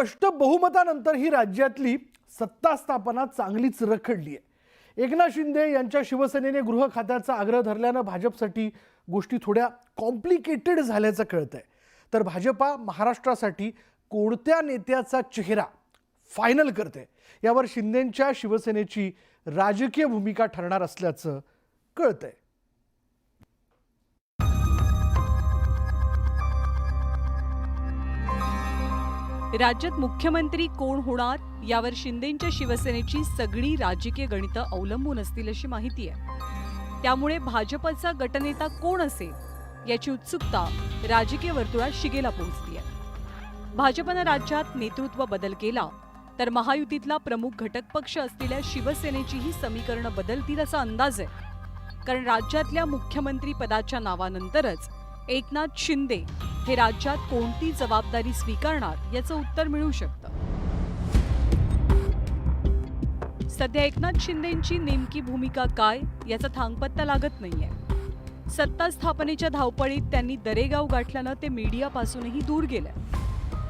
स्पष्ट बहुमतानंतर ही राज्यातली सत्ता स्थापना चांगलीच रखडली आहे. एकनाथ शिंदे यांच्या शिवसेनेने गृह खात्याचा आग्रह धरल्यानं भाजपसाठी गोष्टी थोड्या कॉम्प्लिकेटेड झाल्याचं कळत आहे तर भाजपा महाराष्ट्रासाठी कोणत्या नेत्याचा चेहरा फायनल करते यावर शिंदेंच्या शिवसेनेची राजकीय भूमिका ठरणार असल्याचं कळतंय. राज्यात मुख्यमंत्री कोण होणार? यावर शिंदेच्या शिवसेनेची सगळी राजकीय गणितं अवलंबून असतील अशी माहिती आहे. त्यामुळे भाजपचा गटनेता कोण असेल? याची उत्सुकता राजकीय वर्तुळात शिगेला पोहोचली आहे. भाजपनं राज्यात नेतृत्व बदल केला तर महायुतीतला प्रमुख घटक पक्ष असलेल्या शिवसेनेचीही समीकरणं बदलतील असा अंदाज आहे. कारण राज्यातल्या मुख्यमंत्री पदाच्या नावानंतरच एकनाथ शिंदे हे राज्यात कोणती जबाबदारी स्वीकारणार याचं उत्तर मिळू शकतं. सध्या एकनाथ शिंदेची नेमकी भूमिका काय याचा थांगपत्ता लागत नाहीये. सत्ता स्थापनेच्या धावपळीत त्यांनी दरेगाव गाठल्यानं ते मीडियापासूनही दूर गेले.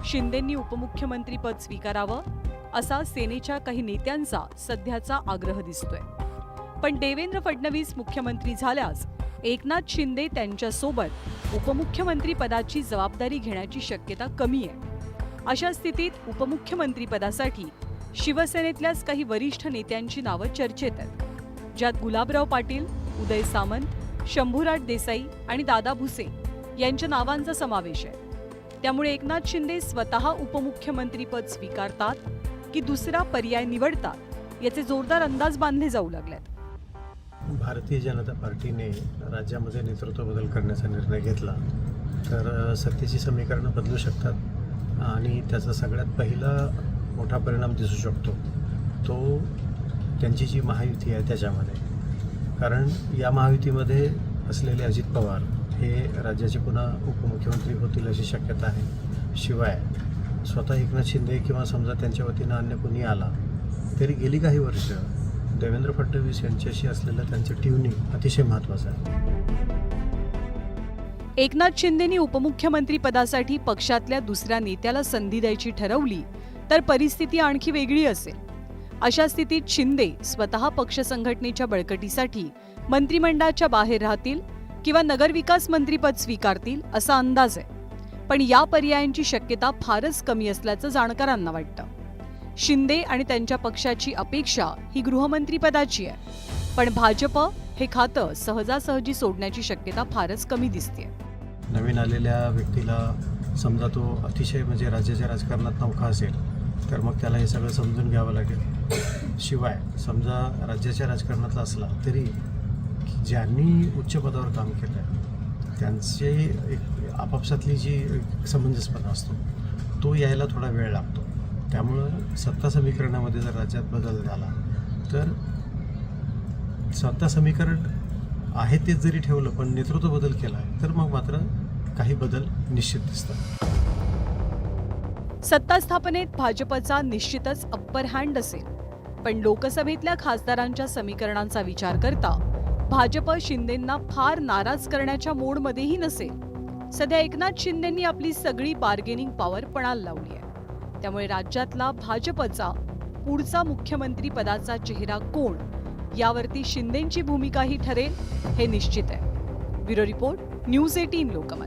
शिंदेंनी उपमुख्यमंत्रीपद स्वीकारावं असा सेनेच्या काही नेत्यांचा सध्याचा आग्रह दिसतोय. पण देवेंद्र फडणवीस मुख्यमंत्री झाल्यास एकनाथ शिंदे त्यांच्यासोबत उपमुख्यमंत्री पदाची जबाबदारी घेण्याची शक्यता कमी आहे. अशा स्थितीत उपमुख्यमंत्री पदासाठी शिवसेनेतल्याच काही वरिष्ठ नेत्यांची नावं चर्चेत आहेत. ज्यात गुलाबराव पाटील उदय सामंत शंभूराज देसाई आणि दादा भुसे यांच्या नावांचा समावेश आहे. त्यामुळे एकनाथ शिंदे स्वतः उपमुख्यमंत्रीपद स्वीकारतात की दुसरा पर्याय निवडतात याचे जोरदार अंदाज बांधले जाऊ लागलेत. भारतीय जनता पार्टीने राज्यामध्ये नेतृत्व बदल करण्याचा निर्णय घेतला. तर सत्तेची समीकरणं बदलू शकतात आणि त्याचा सगळ्यात पहिला मोठा परिणाम दिसू शकतो. तो त्यांची जी महायुती आहे त्याच्यामध्ये. कारण या महायुतीमध्ये असलेले अजित पवार हे राज्याचे पुन्हा उपमुख्यमंत्री होतील अशी शक्यता आहे. शिवाय स्वतः एकनाथ शिंदे किंवा समजा त्यांच्या वतीनं अन्य कोणी आला तरी गेली काही वर्ष देवेंद्र फडणवीस यांच्याशी असलेलं त्यांचं ट्युनिंग अतिशय महत्त्वाचं आहे. एकनाथ शिंदेनी उपमुख्यमंत्री पदासाठी पक्षातल्या दुसऱ्या नेत्याला संधी द्यायची ठरवली तर परिस्थिती आणखी वेगळी असेल. अशा स्थितीत शिंदे स्वतः पक्ष संघटनेच्या बळकटीसाठी मंत्रिमंडळाच्या बाहेर राहतील किंवा नगरविकास मंत्रीपद स्वीकारतील असा अंदाज आहे. पण या पर्यायांची शक्यता फारच कमी असल्याचं जाणकारांना वाटतं. शिंदे आणि त्यांच्या पक्षाची अपेक्षा ही गृहमंत्रीपदाची आहे. पण भाजप हे खातं सहजासहजी सोडण्याची शक्यता फारच कमी दिसते नवीन आलेल्या व्यक्तीला समजा तो अतिशय म्हणजे राज्याच्या राजकारणात नौका असेल तर मग त्याला हे सगळं समजून घ्यावं लागेल. शिवाय समजा राज्याच्या राजकारणातला असला तरी ज्यांनी उच्च पदावर काम केलं आहे त्यांचे एक आपापसातली जी एक समंजसपणा असतो तो यायला थोडा वेळ लागतो. त्यामुळं सत्ता समीकरणामध्ये जर राज्यात बदल झाला तर सत्ता समीकरण आहे तेच जरी ठेवलं पण नेतृत्व बदल केला तर मग मात्र काही बदल निश्चित दिसतात. सत्ता स्थापनेत भाजपचा निश्चितच अप्पर हँड असेल. पण लोकसभेतल्या खासदारांच्या समीकरणांचा विचार करता भाजप शिंदेंना फार नाराज करण्याच्या मोडमध्येही नसेल. सध्या एकनाथ शिंदेंनी आपली सगळी बार्गेनिंग पॉवर पणाला लावली आहे. त्यामुळे राज्यातला भाजपचा पुढचा मुख्यमंत्री पदाचा चेहरा कोण? यावरती शिंदेंची भूमिकाही ठरेल हे निश्चित आहे. Bureau report news eighteen Lokmat.